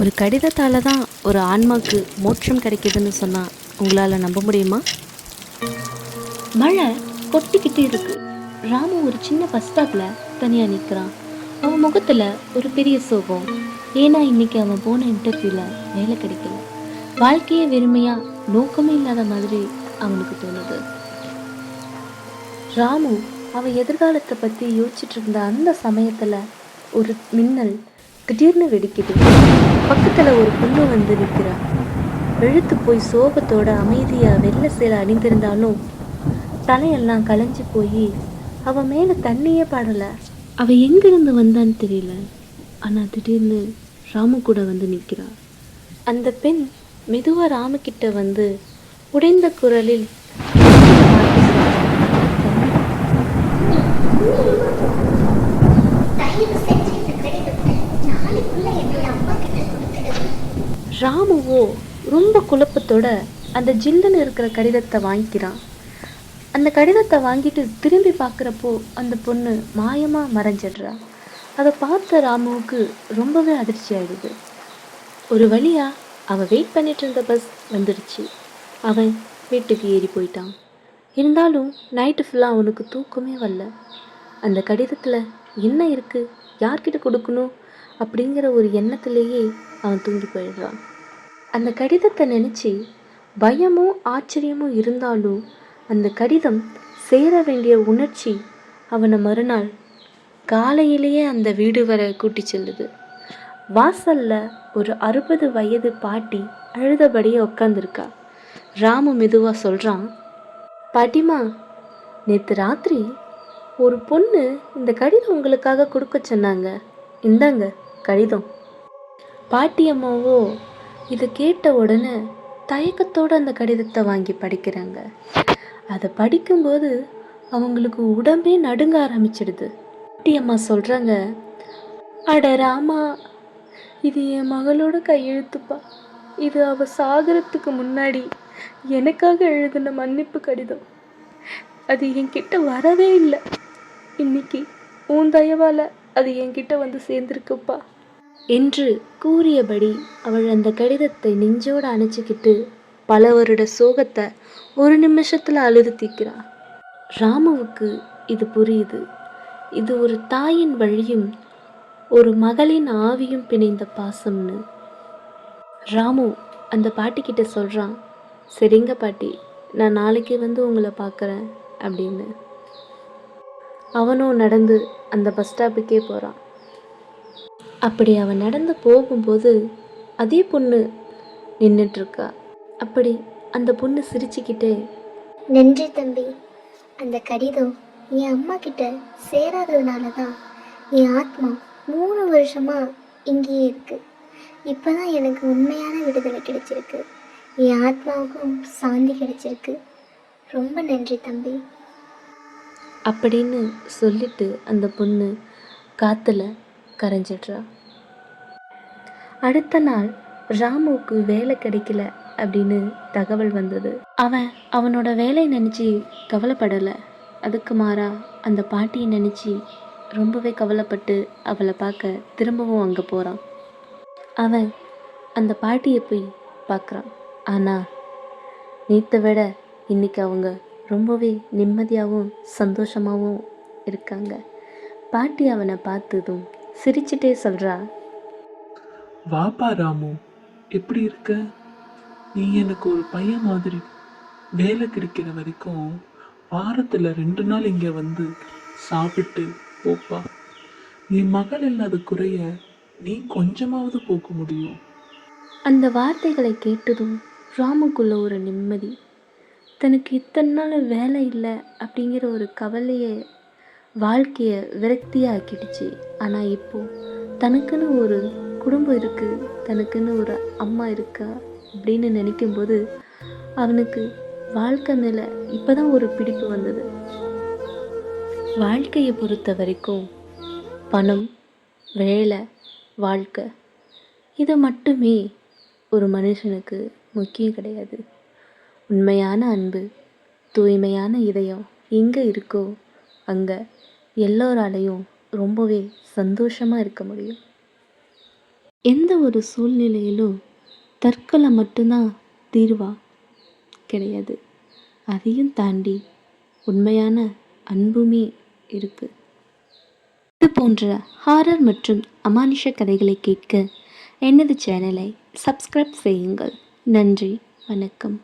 ஒரு கடிதத்தால் தான் ஒரு ஆன்மாக்கு மோட்சம் கிடைக்குதுன்னு சொன்னால் உங்களால் நம்ப முடியுமா? மழை கொட்டிக்கிட்டு இருக்கு. ராமு ஒரு சின்ன பஸ் ஸ்டாப்பில் தனியாக நிற்கிறான் அவன் முகத்தில் ஒரு பெரிய சோகம். ஏன்னா இன்னைக்கு அவன் போன இன்டர்வியூவில் வேலை கிடைக்கல. வாழ்க்கையே வெறுமையாக நோக்கமே இல்லாத மாதிரி அவனுக்கு தோணுது. ராமு அவன் எதிர்காலத்தை பற்றி யோசிச்சுட்டு இருந்த அந்த சமயத்தில் ஒரு மின்னல் திடீர்னு வெடிக்குது. பக்கத்துல ஒரு பொண்ணு வந்து நிற்கிறா. வெளுத்து போய் சோகத்தோட அமைதியா வெள்ளை சேலை அணிந்திருந்தாலும் தலையெல்லாம் களைஞ்சு போய் அவ மேல தண்ணியே படல. அவ எங்கிருந்து வந்தான்னு தெரியல. ஆனா திடீர்னு ராமு கூட வந்து நிக்கிறா அந்த பெண் மெதுவா ராமு கிட்ட வந்து உடைந்த குரலில் தயவு செஞ்சு இந்த கடிதத்தை நாளைக்குள்ள என்னோட அம்மா கிட்ட கொடுத்துடுங்க ராமுவோ ரொம்ப குழப்பத்தோட அந்த ஜில்லுன்னு இருக்கிற கடிதத்தை வாங்கிக்கிறான். அந்த கடிதத்தை வாங்கிட்டு திரும்பி பார்க்குறப்போ அந்த பொண்ணு மாயமாக மறைஞ்சிடுறா. அதை பார்த்த ராமுவுக்கு ரொம்பவே அதிர்ச்சி ஆயிடுது. ஒரு வழியாக அவன் வெயிட் பண்ணிட்டு இருந்த பஸ் வந்துடுச்சு அவன் வீட்டுக்கு ஏறி போயிட்டான். இருந்தாலும் நைட்டு ஃபுல்லாக அவனுக்கு தூக்கமே வரல. அந்த கடிதத்தில் என்ன இருக்குது யார்கிட்ட கொடுக்கணும்? அப்படிங்கிற ஒரு எண்ணத்திலேயே அவன் தூங்கி போயிடுறான். அந்த கடிதத்தை நினச்சி பயமும் ஆச்சரியமும் இருந்தாலும் அந்த கடிதம் சேர வேண்டிய உணர்ச்சி அவனை மறுநாள் காலையிலேயே அந்த வீடு வரை கூட்டி செல்லுது. வாசல்ல ஒரு அறுபது வயது பாட்டி அழுதபடியே உட்காந்துருக்கா ராமு மெதுவாக சொல்கிறான் பாட்டிமா நேற்று ராத்திரி ஒரு பொண்ணு இந்த கடிதம் உங்களுக்காக கொடுக்க சொன்னாங்க. இந்தாங்க. கடிதம். பாட்டியம்மாவோ இதை கேட்ட உடனே தயக்கத்தோடு அந்த கடிதத்தை வாங்கி படிக்கிறாங்க. அதை படிக்கும்போது அவங்களுக்கு உடம்பே நடுங்க ஆரம்பிச்சிடுது. பாட்டியம்மா சொல்கிறாங்க அட ராமா இது என் மகளோட கையெழுத்துப்பா இது அவ சாகரத்துக்கு முன்னாடி எனக்காக எழுதின மன்னிப்பு கடிதம். அது என்கிட்ட வரவே இல்லை. இன்னைக்கு உன் தயவால் அது என்கிட்ட வந்து சேர்ந்துருக்குப்பா. என்று கூறியபடி அவள் அந்த கடிதத்தை நெஞ்சோடு அணைச்சிக்கிட்டு பல வருட சோகத்தை ஒரு நிமிஷத்தில் அழுது தீக்கிறாள் ராமுவுக்கு இது புரியுது. இது ஒரு தாயின் வழியும் ஒரு மகளின் ஆவியும் பிணைந்த பாசம்னு. ராமு அந்த பாட்டிக்கிட்ட சொல்கிறான் சரிங்க பாட்டி நான் நாளைக்கு வந்து உங்களை பார்க்குறேன் அப்படின்னு. அவனும் நடந்து அந்த பஸ் ஸ்டாப்புக்கே போகிறான் அப்படி அவன் நடந்து போகும்போது அதே பொண்ணு நின்றுட்டுருக்கா அப்படி அந்த பொண்ணு சிரிச்சுக்கிட்டே நன்றி தம்பி. அந்த கடிதம் என் அம்மா கிட்ட சேராததுனால தான் என் ஆத்மா மூணு வருஷமா இங்கேயே இருக்கு. இப்பதான் எனக்கு உண்மையான விடுதலை கிடைச்சிருக்கு. என் ஆத்மாவுக்கும் சாந்தி கிடைச்சிருக்கு. ரொம்ப நன்றி தம்பி. அப்படின்னு சொல்லிட்டு அந்த பொண்ணு காத்துல கரைஞ்சிடுறா. அடுத்த நாள் ராமுவுக்கு வேலை கிடைக்கல அப்படின்னு தகவல் வந்தது. அவன் அவனோட வேலை நினச்சி கவலைப்படலை. அதுக்கு மாறா அந்த பாட்டியை நினச்சி ரொம்பவே கவலைப்பட்டு அவளை பார்க்க திரும்பவும் அங்கே போகிறான் அவன் அந்த பாட்டியை போய் பார்க்குறான். ஆனால் நேற்றை விட இன்னைக்கு அவங்க ரொம்பவே நிம்மதியாகவும் சந்தோஷமாகவும் இருக்காங்க. பாட்டி அவனை பார்த்ததும் சிரிச்சிட்டே சொல்கிறா வாப்பா ராமு எப்படி இருக்க? நீ எனக்கு ஒரு பையன் மாதிரி வேலை கிடைக்கிற வரைக்கும் வாரத்தில் ரெண்டு நாள் இங்கே வந்து சாப்பிட்டு போப்பா. என் மகள் இல்லாத குறைய நீ கொஞ்சமாவது போக்க முடியும். அந்த வார்த்தைகளை கேட்டதும் ராமுக்குள்ள ஒரு நிம்மதி. தனக்கு இத்தனை நாள் வேலை இல்லை அப்படிங்கிற ஒரு கவலையை வாழ்க்கையை விரக்தியாக ஆக்கிடுச்சு ஆனால் இப்போது தனக்குன்னு ஒரு குடும்பம் இருக்குது தனக்குன்னு ஒரு அம்மா இருக்கா அப்படின்னு நினைக்கும்போது அவனுக்கு வாழ்க்கை மேலே இப்போ தான் ஒரு பிடிப்பு வந்தது. வாழ்க்கையை பொறுத்த வரைக்கும் பணம் வேலை வாழ்க்கை இது மட்டுமே ஒரு மனுஷனுக்கு முக்கியம் கிடையாது. உண்மையான அன்பு தூய்மையான இதயம் எங்கே இருக்கோ அங்கே எல்லோராலையும் ரொம்பவே சந்தோஷமாக இருக்க முடியும். எந்த ஒரு சூழ்நிலையிலும் தற்கொலை மட்டும்தான் தீர்வா? கிடையாது. அதையும் தாண்டி உண்மையான அன்புமே இருக்குது இது போன்ற ஹாரர் மற்றும் அமானுஷ கதைகளை கேட்க எனது சேனலை சப்ஸ்கிரைப் செய்யுங்கள். நன்றி வணக்கம்.